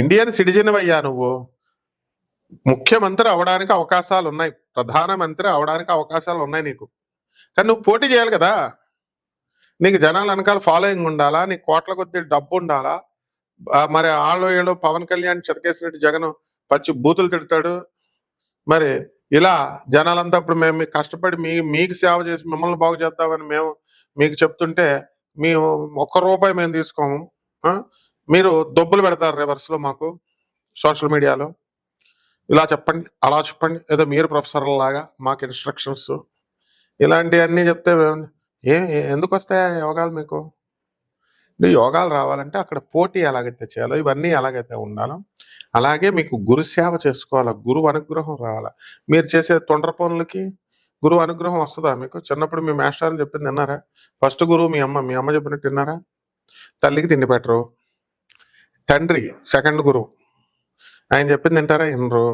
Indian citizen అయ్యా నువ్వు. ముఖ్యమంత్రి అవడానికి అవకాశాలు ఉన్నాయి ప్రధానమంత్రి అవడానికి అవకాశాలు ఉన్నాయి నీకు. కానీ నువ్వు పోటీ చేయాలి కదా. నీకు జనాల వెనకాల ఫాలోయింగ్ ఉండాలా? నీకు కోట్ల కొద్ది డబ్బు ఉండాలా? మరి ఆళ్ళు ఏళ్ళు పవన్ కళ్యాణ్ చితకేసినట్టు జగన్ పచ్చి బూతులు తిడతాడు. మరి ఇలా జనాలంతా ఇప్పుడు మేము కష్టపడి మీ మీకు సేవ చేసి మిమ్మల్ని బాగు చేద్దామని మేము మీకు చెప్తుంటే మేము ఒక్క రూపాయి మేము తీసుకోము. మీరు దొబ్బులు పెడతారు రివర్స్లో మాకు సోషల్ మీడియాలో ఇలా చెప్పండి అలా చెప్పండి. ఏదో మీరు ప్రొఫెసర్ లాగా మాకు ఇన్స్ట్రక్షన్స్ ఇలాంటివన్నీ చెప్తే ఏ ఎందుకు వస్తాయా యోగాలు మీకు? యోగాలు రావాలంటే అక్కడ పోటీ ఎలాగైతే చేయాలో ఇవన్నీ ఎలాగైతే ఉండాలో అలాగే మీకు గురు సేవ చేసుకోవాలా గురువు అనుగ్రహం రావాలా. మీరు చేసే తొండ్ర పనులకి గురువు అనుగ్రహం వస్తుందా మీకు? చిన్నప్పుడు మీ మాస్టర్లు చెప్పింది విన్నారా? ఫస్ట్ గురువు మీ అమ్మ మీ అమ్మ చెప్పినట్టు విన్నారా? తల్లికి తిండి పెట్టరు. తండ్రి సెకండ్ గురువు. ఆయన చెప్పింది వింటారా? వినరు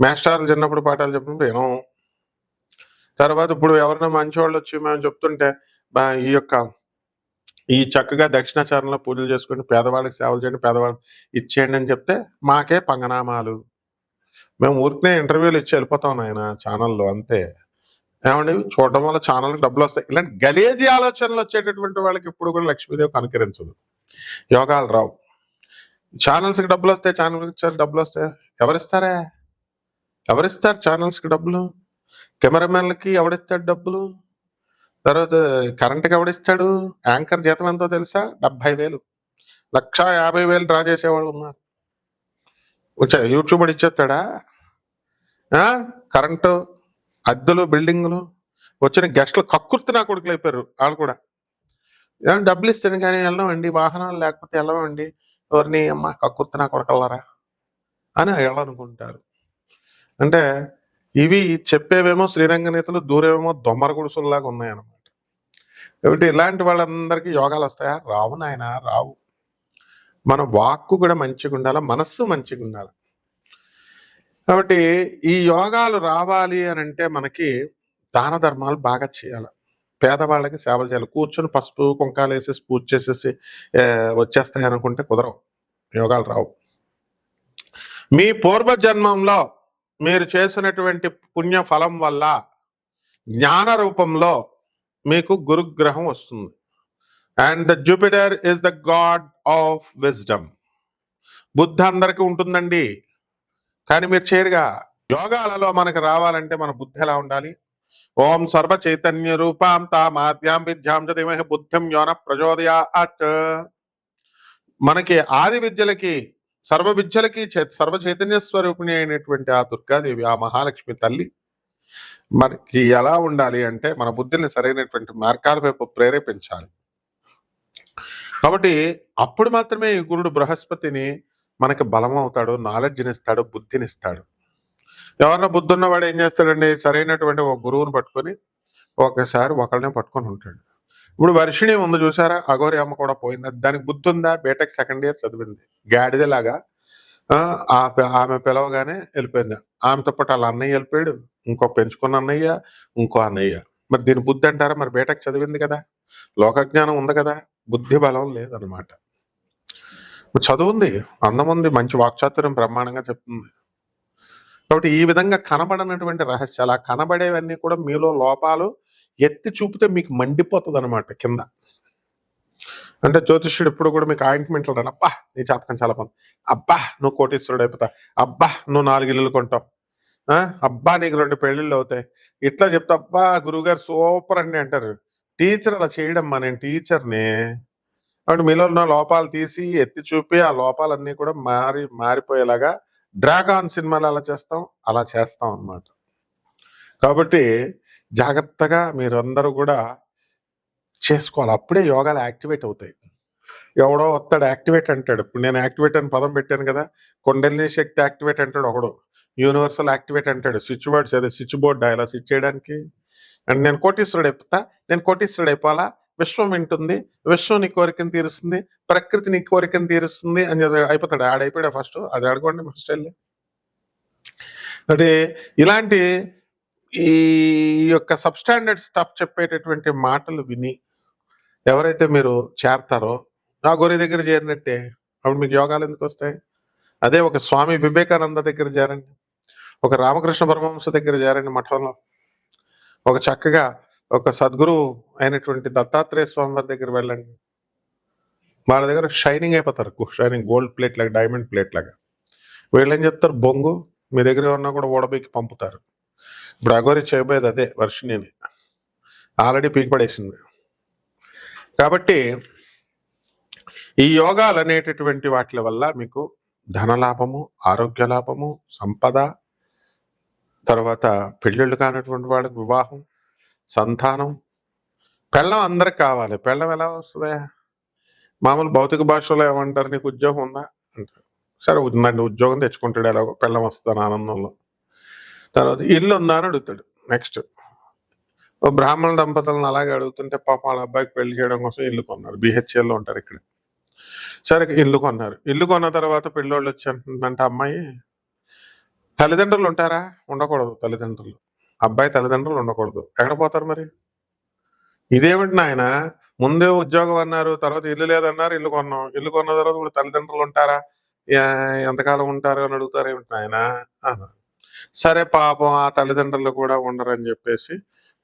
మేస్టార్లు చిన్నప్పుడు పాఠాలు చెప్పినప్పుడు వినం తర్వాత ఇప్పుడు ఎవరైనా మంచివాళ్ళు వచ్చి మేము చెప్తుంటే ఈ యొక్క ఈ చక్కగా దక్షిణాచారంలో పూజలు చేసుకుని పేదవాళ్ళకి సేవలు చేయండి పేదవాళ్ళు ఇచ్చేయండి అని చెప్తే మాకే పంగనామాలు. మేము ఊరికనే ఇంటర్వ్యూలు ఇచ్చి వెళ్ళిపోతాం ఆయన ఛానల్లో అంతే. ఏమండి? చూడడం వల్ల ఛానల్కి డబ్బులు వస్తాయి. ఇలాంటి గలేజీ ఆలోచనలు వచ్చేటటువంటి వాళ్ళకి ఇప్పుడు కూడా లక్ష్మీదేవి కనుకరించదు. యోగాలు రావు. ఛానల్స్కి డబ్బులు వస్తాయి ఛానల్కి ఇచ్చారు డబ్బులు వస్తాయి ఎవరిస్తారా? ఎవరిస్తారు ఛానల్స్కి డబ్బులు? కెమెరామెన్లకి ఎవడిస్తాడు డబ్బులు? తర్వాత కరెంట్కి ఎవడిస్తాడు? యాంకర్ జీతం ఎంతో తెలుసా? డెబ్బై వేలు. లక్ష యాభై వేలు డ్రా చేసేవాళ్ళు ఉన్నారు. వచ్చా యూట్యూబ్ ఇచ్చేస్తాడా? కరెంటు అద్దెలు బిల్డింగులు. వచ్చిన గెస్ట్లు కక్కుర్తి నా కొడుకులు అయిపోయారు వాళ్ళు కూడా. ఏమన్నా డబ్బులు ఇస్తాను కానీ వెళ్ళమండి వాహనాలు లేకపోతే వెళ్ళమండి ఎవరిని అమ్మ కక్కుర్తినా కొడకల్లారా అని వెళ్ళాలనుకుంటారు అంటే ఇవి చెప్పేవేమో శ్రీరంగ నేతలు దూరేమో దొమ్మర గుడుసుల్లాగా ఉన్నాయన్నమాట. కాబట్టి ఇలాంటి వాళ్ళందరికీ యోగాలు వస్తాయా? రావు నాయన రావు. మన వాక్కు కూడా మంచిగా ఉండాలి? మనస్సు మంచిగా ఉండాలి? కాబట్టి ఈ యోగాలు రావాలి అని అంటే మనకి దాన ధర్మాలు బాగా చేయాలి? పేదవాళ్ళకి సేవలు చేయాలి. కూర్చొని పసుపు కుంకాలు వేసేసి పూజ చేసేసి వచ్చేస్తాయనుకుంటే వచ్చేస్తాయి అనుకుంటే కుదరవు. యోగాలు రావు. మీ పూర్వ జన్మంలో మీరు చేసినటువంటి పుణ్య ఫలం వల్ల జ్ఞాన రూపంలో మీకు గురుగ్రహం వస్తుంది. And the Jupiter is the god of wisdom. బుద్ధి అందరికీ ఉంటుందండి. కానీ మీరు చేరుగా యోగాలలో మనకు రావాలంటే మన బుద్ధి ఎలా ఉండాలి? ఓం సర్వ చైతన్య రూపాం తామాద్యాం విద్యాం చ బుద్ధిం యోన ప్రచోదయాత్. మనకి ఆది విద్యలకి సర్వ విద్యలకి సర్వ చైతన్య స్వరూపిణి అయినటువంటి ఆ దుర్గాదేవి ఆ మహాలక్ష్మి తల్లి మనకి ఎలా ఉండాలి అంటే మన బుద్ధిని సరైనటువంటి మార్గాల వైపు ప్రేరేపించాలి. కాబట్టి అప్పుడు మాత్రమే ఈ గురుడు బృహస్పతిని మనకి బలం అవుతాడు నాలెడ్జ్ని ఇస్తాడు బుద్ధిని ఇస్తాడు. ఎవరన్నా బుద్ధి ఉన్నవాడు ఏం చేస్తాడండి? సరైనటువంటి ఒక గురువుని పట్టుకొని ఒకసారి ఒకళ్ళనే పట్టుకొని ఉంటాడు. ఇప్పుడు వర్షిణి ముందు చూసారా? అఘోరి అమ్మ కూడా పోయింది. దానికి బుద్ధి ఉందా? బీటెక్ సెకండ్ ఇయర్ చదివింది. గాడిదలాగా ఆ, ఆమె పిలవగానే వెళ్ళిపోయింది. ఆమెతో పాటు వాళ్ళ అన్నయ్య వెళ్ళిపోయాడు. ఇంకో పెంచుకున్న అన్నయ్య ఇంకో అన్నయ్య. మరి దీని బుద్ధి అంటారా? మరి బీటెక్ చదివింది కదా. లోకజ్ఞానం ఉంది కదా. బుద్ధి బలం లేదనమాట చదువుంది అందం ఉంది. మంచి వాక్చాతుర్యం బ్రహ్మాండంగా చెప్తుంది. కాబట్టి ఈ విధంగా కనబడనటువంటి రహస్యాలు ఆ కనబడేవన్నీ కూడా మీలో లోపాలు ఎత్తి చూపితే మీకు మండిపోతుంది అనమాట కింద అంటే జ్యోతిష్యుడు ఎప్పుడు కూడా మీకు ఆయింట్మెంట్లు రాను అబ్బా నీ జాతకం చాలా బాగుంది అబ్బా నువ్వు కోటీశ్వరుడు అయిపోతావు అబ్బా నువ్వు నాలుగు ఇల్లులు కొంటావు ఆ? అబ్బా నీకు రెండు పెళ్ళిళ్ళు అవుతాయి ఇట్లా చెప్తా అబ్బా గురువుగారు సూపర్ అండి అంటారు టీచర్ అలా చేయడమ్మా నేను టీచర్ని కాబట్టి మీలో ఉన్న లోపాలు తీసి ఎత్తి చూపి ఆ లోపాలన్నీ కూడా మారి మారిపోయేలాగా డ్రాగాన్ సినిమాలు అలా చేస్తాం అలా చేస్తాం అన్నమాట. కాబట్టి జాగ్రత్తగా మీరందరూ కూడా చేసుకోవాలి. అప్పుడే యోగాలు యాక్టివేట్ అవుతాయి. ఎవడో వస్తాడు యాక్టివేట్ అంటాడు. ఇప్పుడు నేను యాక్టివేట్ అని పదం పెట్టాను కదా కొండలిని శక్తి యాక్టివేట్ అంటాడు ఒకడు. యూనివర్సల్ యాక్టివేట్ అంటాడు. స్విచ్ బోర్డ్స్ అదే స్విచ్ బోర్డ్ ఇలా స్విచ్ చేయడానికి అండ్ నేను కోటీశ్వరుడు అయిపోతా నేను కోటీశ్వరుడు అయిపోవాలా? విశ్వం వింటుంది విశ్వం నీ కోరికను తీరుస్తుంది ప్రకృతి నీ కోరికను తీరుస్తుంది అని చెప్పి అయిపోతాడు. ఆడైపోయాడు ఫస్ట్. అది ఆడుకోండి ఫస్ట్ వెళ్ళి అంటే ఇలాంటి ఈ యొక్క సబ్స్టాండర్డ్ స్టఫ్ చెప్పేటటువంటి మాటలు విని ఎవరైతే మీరు చేరతారో నా గొర్రె దగ్గర చేరినట్టే. అప్పుడు మీకు యోగాలు ఎందుకు వస్తాయి? అదే ఒక స్వామి వివేకానంద దగ్గర చేరండి. ఒక రామకృష్ణ పరమహంస దగ్గర చేరండి మఠంలో. ఒక చక్కగా ఒక సద్గురువు అయినటువంటి దత్తాత్రేయ స్వామి వారి దగ్గర వెళ్ళండి. వాళ్ళ దగ్గర షైనింగ్ అయిపోతారు. షైనింగ్ గోల్డ్ ప్లేట్ లాగా డైమండ్ ప్లేట్ లాగా. వీళ్ళు ఏం చెప్తారు? బొంగు మీ దగ్గర ఉన్నా కూడా ఓడబీకి పంపుతారు. ఇప్పుడు అగోరి చేయబోయేది అదే వర్షిణిని. ఆల్రెడీ పీకిపడేసింది కాబట్టి ఈ యోగాలు అనేటటువంటి వాటి వల్ల మీకు ధనలాభము ఆరోగ్య లాభము సంపద తర్వాత పెళ్ళిళ్ళు కానటువంటి వాళ్ళకి వివాహం సంతానం. పెళ్ళం అందరికి కావాలి. పెళ్ళం ఎలా వస్తుంది? మామూలు భౌతిక భాషలో ఏమంటారు? నీకు ఉద్యోగం ఉందా? అంటారు. సరే ఉందండి ఉద్యోగం తెచ్చుకుంటాడు ఎలాగో పెళ్ళం వస్తుంది ఆనందంలో. తర్వాత ఇల్లు ఉందా అని అడుగుతాడు. నెక్స్ట్. బ్రాహ్మణ దంపతులను అలాగే అడుగుతుంటే పాప వాళ్ళ అబ్బాయికి పెళ్ళి చేయడం కోసం ఇల్లు కొన్నారు. బిహెచ్ఎల్లో ఉంటారు ఇక్కడ. సరే ఇల్లు కొన్నారు. ఇల్లు కొన్న తర్వాత పెళ్ళోళ్ళు వచ్చి అంటుందంటే అమ్మాయి తల్లిదండ్రులు ఉంటారా? ఉండకూడదు తల్లిదండ్రులు. అబ్బాయి తల్లిదండ్రులు ఉండకూడదు. ఎక్కడ పోతారు మరి? ఇదేమిటి నాయన ముందే ఉద్యోగం అన్నారు తర్వాత ఇల్లు లేదన్నారు ఇల్లు కొన్నాం. ఇల్లు కొన్న తర్వాత ఇప్పుడు తల్లిదండ్రులు ఉంటారా? ఎంతకాలం ఉంటారు అని అడుగుతారు ఏమిటి నాయన? సరే పాపం ఆ తల్లిదండ్రులు కూడా ఉండరని చెప్పేసి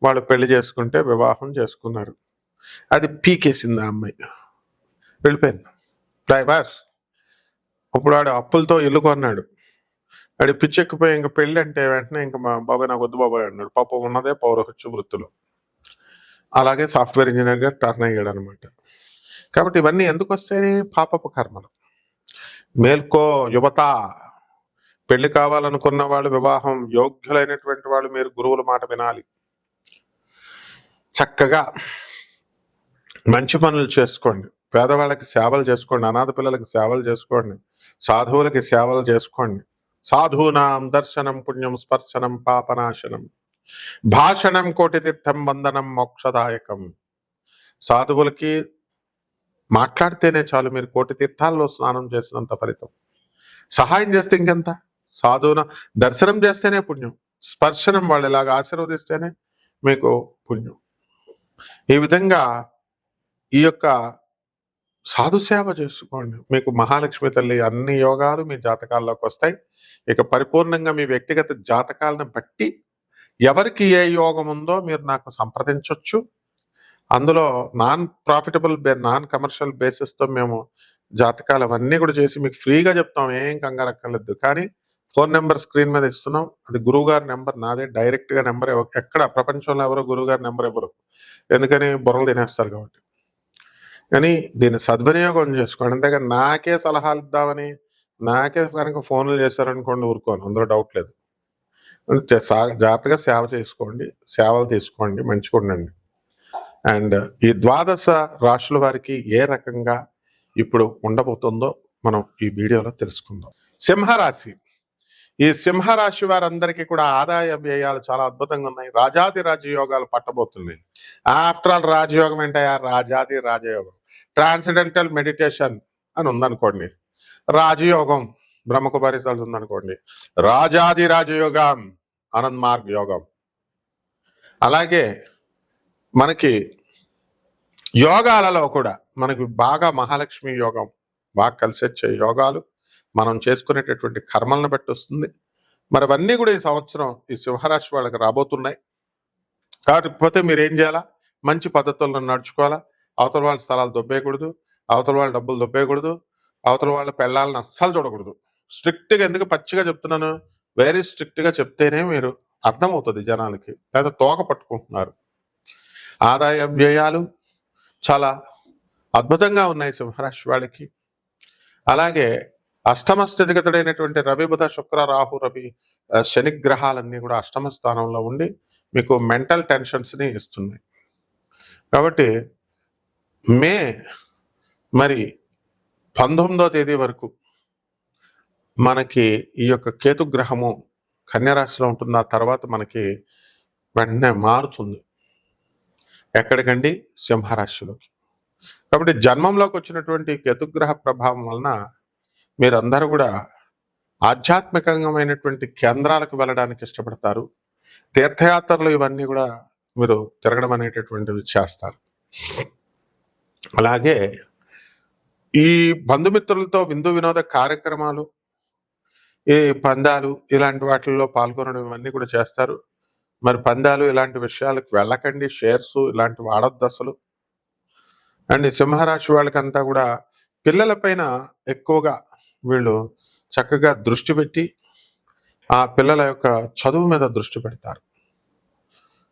వాళ్ళు పెళ్ళి చేసుకుంటే వివాహం చేసుకున్నారు. అది పీకేసింది ఆ అమ్మాయి. వెళ్ళిపోయింది. డ్రైవర్స్ ఇప్పుడు వాడు అప్పులతో ఇల్లు కొన్నాడు. వాడి పిచ్చెక్కిపోయి ఇంకా పెళ్ళి అంటే వెంటనే ఇంకా మా బాబాయ్ నాకు వద్దు బాబాయ్ అన్నాడు. పాప ఉన్నదే పౌరహత్య వృత్తిలో. అలాగే సాఫ్ట్వేర్ ఇంజనీర్గా టర్న్ అయ్యాడు అనమాట కాబట్టి ఇవన్నీ ఎందుకు వస్తాయి? పాపపు కర్మలు. మేల్కో యువత పెళ్ళి కావాలనుకున్న వాళ్ళు వివాహం యోగ్యులైనటువంటి వాళ్ళు మీరు గురువుల మాట వినాలి. చక్కగా మంచి పనులు చేసుకోండి. పేదవాళ్ళకి సేవలు చేసుకోండి. అనాథ పిల్లలకి సేవలు చేసుకోండి. సాధువులకి సేవలు చేసుకోండి. సాధూనాం దర్శనం పుణ్యం స్పర్శనం పాపనాశనం. భాషణం కోటి తీర్థం వందనం మోక్షదాయకం. సాధువులకి మాట్లాడితేనే చాలు మీరు కోటి తీర్థాల్లో స్నానం చేసినంత ఫలితం. సహాయం చేస్తే ఇంకెంత? సాధువున దర్శనం చేస్తేనే పుణ్యం. స్పర్శనం వాళ్ళు ఇలాగ ఆశీర్వదిస్తేనే మీకు పుణ్యం. ఈ విధంగా ఈ యొక్క సాధుసేవ చేసుకోండి. మీకు మహాలక్ష్మి తల్లి అన్ని యోగాలు మీ జాతకాల్లోకి వస్తాయి. ఇక పరిపూర్ణంగా మీ వ్యక్తిగత జాతకాలను బట్టి ఎవరికి ఏ యోగం ఉందో మీరు నాకు సంప్రదించవచ్చు అందులో నాన్ ప్రాఫిటబుల్ నాన్ కమర్షియల్ బేసిస్తో మేము జాతకాలు అవన్నీ కూడా చేసి మీకు ఫ్రీగా చెప్తాం. ఏం కంగారు అక్కర్లేదు. కానీ ఫోన్ నెంబర్ స్క్రీన్ మీద ఇస్తున్నాం. అది గురువు గారి నెంబర్ నాదే. డైరెక్ట్గా నెంబర్ ఎక్కడ? ప్రపంచంలో ఎవరో గురువు గారి నెంబర్ ఎవరు ఎందుకని? బుర్రలు తినేస్తారు కాబట్టి. కానీ దీన్ని సద్వినియోగం చేసుకోండి. అంతేగా నాకే సలహాలు ఇద్దామని నాకే కనుక ఫోన్లు చేశారనుకోండి ఊరుకోను అందులో డౌట్ లేదు. జాగ్రత్తగా సేవ చేసుకోండి సేవలు తీసుకోండి మంచిగా ఉండండి. అండ్ ఈ ద్వాదశ రాశుల వారికి ఏ రకంగా ఇప్పుడు ఉండబోతుందో మనం ఈ వీడియోలో తెలుసుకుందాం. సింహరాశి. ఈ సింహరాశి వారందరికీ కూడా ఆదాయ వ్యయాలు చాలా అద్భుతంగా ఉన్నాయి. రాజాది రాజయోగాలు పట్టబోతున్నాయి. ఆఫ్టర్ ఆల్ రాజయోగం ఏంటయ్యా? రాజాది రాజయోగం. ట్రాన్సిడెంటల్ మెడిటేషన్ అని ఉందనుకోండి. రాజయోగం బ్రహ్మకుమారి ఉందనుకోండి. రాజాది రాజయోగం ఆనంద్ మార్గ్ యోగం. అలాగే మనకి యోగాలలో కూడా మనకి బాగా మహాలక్ష్మి యోగం బాగా కలిసి వచ్చే యోగాలు మనం చేసుకునేటటువంటి కర్మలను బట్టి వస్తుంది. మరి అవన్నీ కూడా ఈ సంవత్సరం ఈ సింహరాశి వాళ్ళకి రాబోతున్నాయి. కాకపోతే మీరు ఏం చేయాలా? మంచి పద్ధతుల్లో నడుచుకోవాలా? అవతల వాళ్ళ స్థలాలు దొబ్బేయకూడదు అవతల వాళ్ళ డబ్బులు దొబ్బేయకూడదు అవతల వాళ్ళ పెళ్ళాలను అస్సలు చూడకూడదు. స్ట్రిక్ట్గా ఎందుకు పచ్చిగా చెప్తున్నాను? వెరీ స్ట్రిక్ట్గా చెప్తేనే మీరు అర్థమవుతుంది జనాలకి లేదా తోక పట్టుకుంటున్నారు. ఆదాయ వ్యయాలు చాలా అద్భుతంగా ఉన్నాయి సింహరాశి వాళ్ళకి. అలాగే అష్టమ స్థితిగతుడైనటువంటి రవి బుధ శుక్ర రాహు రవి శని గ్రహాలన్నీ కూడా అష్టమ స్థానంలో ఉండి మీకు మెంటల్ టెన్షన్స్ని ఇస్తున్నాయి. కాబట్టి మే మరి పంతొమ్మిదో తేదీ వరకు మనకి ఈ యొక్క కేతుగ్రహము కన్యరాశిలో ఉంటుంది ఆ తర్వాత మనకి వెంటనే మారుతుంది. ఎక్కడికండి? సింహరాశిలోకి. కాబట్టి జన్మంలోకి వచ్చినటువంటి కేతుగ్రహ ప్రభావం వలన మీరందరూ కూడా ఆధ్యాత్మికమైనటువంటి కేంద్రాలకు వెళ్ళడానికి ఇష్టపడతారు. తీర్థయాత్రలు ఇవన్నీ కూడా మీరు తిరగడం అనేటటువంటివి చేస్తారు. అలాగే ఈ బంధుమిత్రులతో విందు వినోద కార్యక్రమాలు ఈ పందాలు ఇలాంటి వాటిల్లో పాల్గొనడం ఇవన్నీ కూడా చేస్తారు. మరి పందాలు ఇలాంటి విషయాలకు వెళ్ళకండి షేర్స్ ఇలాంటి వాడొద్దు అసలు. అండ్ సింహరాశి వాళ్ళకంతా కూడా పిల్లల పైన ఎక్కువగా వీళ్ళు చక్కగా దృష్టి పెట్టి ఆ పిల్లల యొక్క చదువు మీద దృష్టి పెడతారు.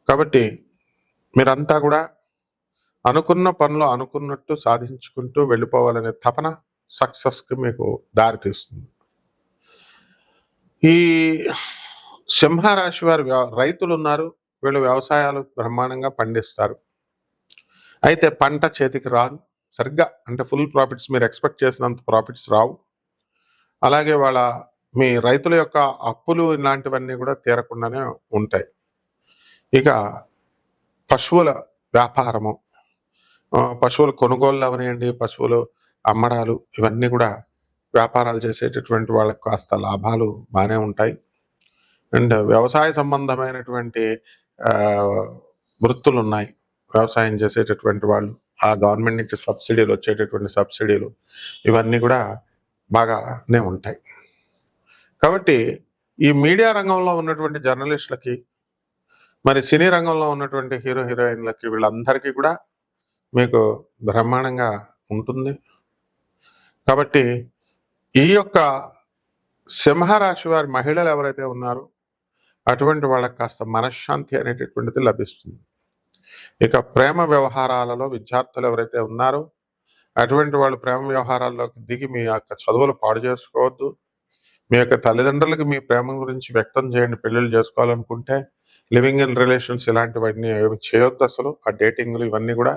కాబట్టి మీరంతా కూడా అనుకున్న పనులు అనుకున్నట్టు సాధించుకుంటూ వెళ్ళిపోవాలనే తపన సక్సెస్కి మీకు దారితీస్తుంది ఈ సింహరాశి వారు రైతులు ఉన్నారు వీళ్ళు వ్యవసాయాలు బ్రహ్మాండంగా పండిస్తారు. అయితే పంట చేతికి రాదు. సరిగ్గా అంటే ఫుల్ ప్రాఫిట్స్ మీరు ఎక్స్పెక్ట్ చేసినంత ప్రాఫిట్స్ రావు. అలాగే వాళ్ళ మీ రైతుల యొక్క అప్పులు ఇలాంటివన్నీ కూడా తీరకుండానే ఉంటాయి. ఇక పశువుల వ్యాపారము పశువుల కొనుగోళ్ళు అవనివ్వండి పశువులు అమ్మడాలు ఇవన్నీ కూడా వ్యాపారాలు చేసేటటువంటి వాళ్ళకి కాస్త లాభాలు బాగానే ఉంటాయి. అండ్ వ్యవసాయ సంబంధమైనటువంటి వృత్తులు ఉన్నాయి వ్యవసాయం చేసేటటువంటి వాళ్ళు ఆ గవర్నమెంట్ నుంచి సబ్సిడీలు వచ్చేటటువంటి సబ్సిడీలు ఇవన్నీ కూడా బాగానే ఉంటాయి. కాబట్టి ఈ మీడియా రంగంలో ఉన్నటువంటి జర్నలిస్టులకి మరి సినీ రంగంలో ఉన్నటువంటి హీరో హీరోయిన్లకి వీళ్ళందరికీ కూడా మీకు బ్రహ్మాండంగా ఉంటుంది. కాబట్టి ఈ యొక్క సింహరాశి వారి మహిళలు ఎవరైతే ఉన్నారో అటువంటి వాళ్ళకి కాస్త మనశ్శాంతి అనేటటువంటిది లభిస్తుంది. ఇక ప్రేమ వ్యవహారాలలో విద్యార్థులు ఎవరైతే ఉన్నారో అటువంటి వాళ్ళు ప్రేమ వ్యవహారాల్లోకి దిగి మీ యొక్క చదువులు పాడు చేసుకోవద్దు. మీ యొక్క తల్లిదండ్రులకు మీ ప్రేమ గురించి వ్యక్తం చేయండి పెళ్ళిళ్ళు చేసుకోవాలనుకుంటే. లివింగ్ ఇన్ రిలేషన్స్ ఇలాంటివన్నీ చేయొద్దు అసలు. ఆ డేటింగ్లు ఇవన్నీ కూడా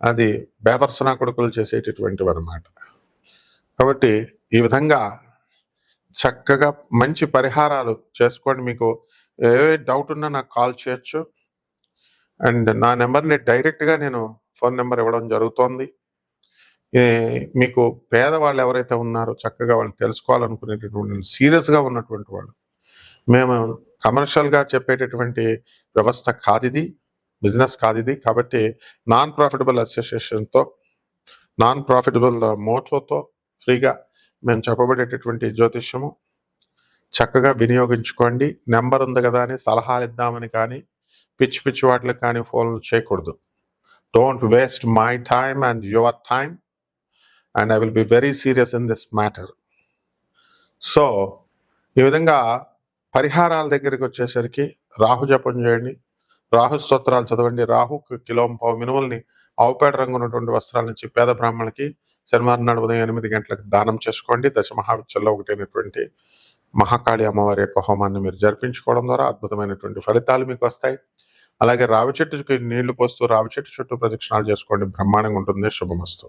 అది బేపర్సనా కొడుకులు చేసేటటువంటివి అనమాట కాబట్టి ఈ విధంగా చక్కగా మంచి పరిహారాలు చేసుకోండి. మీకు ఏ డౌట్ ఉన్నా నాకు కాల్ చేయొచ్చు. అండ్ నా నెంబర్ని డైరెక్ట్గా నేను ఫోన్ నెంబర్ ఇవ్వడం జరుగుతోంది. మీకు పేదవాళ్ళు ఎవరైతే ఉన్నారో చక్కగా వాళ్ళు తెలుసుకోవాలనుకునేటటువంటి సీరియస్గా ఉన్నటువంటి వాళ్ళు మేము కమర్షియల్గా చెప్పేటటువంటి వ్యవస్థ కాదు ఇది బిజినెస్ కాదు ఇది. కాబట్టి నాన్ ప్రాఫిటబుల్ అసోసియేషన్తో నాన్ ప్రాఫిటబుల్ మోటోతో ఫ్రీగా మేము చెప్పబడేటటువంటి జ్యోతిష్యము చక్కగా వినియోగించుకోండి. నెంబర్ ఉంది కదా అని సలహాలు ఇద్దామని కానీ పిచ్చి పిచ్చి వాటికి కానీ ఫోన్లు చేయకూడదు. Don't waste my time and your time and I will be very serious in this matter so ఈ విధంగా పరిహారాల దగ్గరికి వచ్చేసరికి రాహు జపం చేయండి. రాహు స్తోత్రాలు చదవండి. రాహు కిలో పావు మినుముల్ని ఆవుపేట రంగు ఉన్నటువంటి వస్త్రాల నుంచి పేద బ్రాహ్మణులకి శనివారం నాడు ఉదయం ఎనిమిది గంటలకు దానం చేసుకోండి. దశ మహావిద్యల్లో ఒకటైనటువంటి మహాకాళి అమ్మవారి యొక్క హోమాన్ని మీరు జరిపించుకోవడం ద్వారా అద్భుతమైనటువంటి ఫలితాలు మీకు వస్తాయి. అలాగే రావి చెట్టుకి నీళ్ళు పోస్తూ రావి చెట్టు చుట్టూ ప్రదక్షిణాలు చేసుకోండి. బ్రహ్మాండంగా ఉంటుంది. శుభమస్తు.